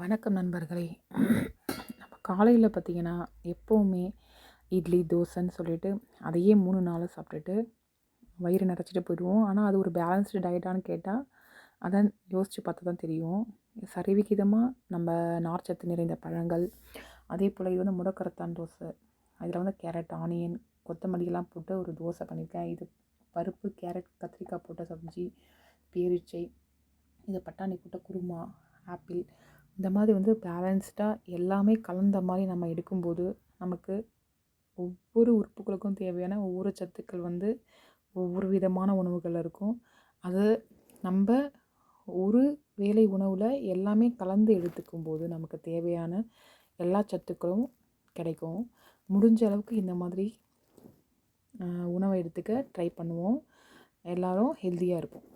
வணக்கம் நண்பர்களே. நம்ம காலையில் பார்த்திங்கன்னா எப்போவுமே இட்லி தோசைன்னு சொல்லிட்டு அதையே மூணு நாள் சாப்பிட்டுட்டு வயிறு நிறச்சிட்டு போயிடுவோம். ஆனால் அது ஒரு பேலன்ஸ்டு டயட்டான்னு கேட்டால் அதான் யோசித்து பார்த்தா தான் தெரியும். சரிவிகிதமாக நம்ம நார்ச்சத்து நிறைந்த பழங்கள் அதே போல் இது வந்து முடக்கரத்தான் தோசை. அதில் வந்து கேரட் ஆனியன் கொத்தமல்லியெல்லாம் போட்டு ஒரு தோசை பண்ணியிருக்கேன். இது பருப்பு கேரட் கத்திரிக்காய் போட்ட சப்ஜி பேரிச்சை இது பட்டாணி போட்ட குருமா ஆப்பிள் இந்த மாதிரி வந்து பேலன்ஸ்டாக எல்லாமே கலந்த மாதிரி நம்ம எடுக்கும்போது நமக்கு ஒவ்வொரு உறுப்புகளுக்கும் தேவையான ஒவ்வொரு சத்துக்கள் வந்து ஒவ்வொரு விதமான உணவுகள் இருக்கும். அது நம்ம ஒரு வேலை உணவில் எல்லாமே கலந்து எடுத்துக்கும் போது நமக்கு தேவையான எல்லா சத்துக்களும் கிடைக்கும். முடிஞ்ச அளவுக்கு இந்த மாதிரி உணவை எடுத்துக்க ட்ரை பண்ணுவோம். எல்லோரும் ஹெல்த்தியாக இருப்போம்.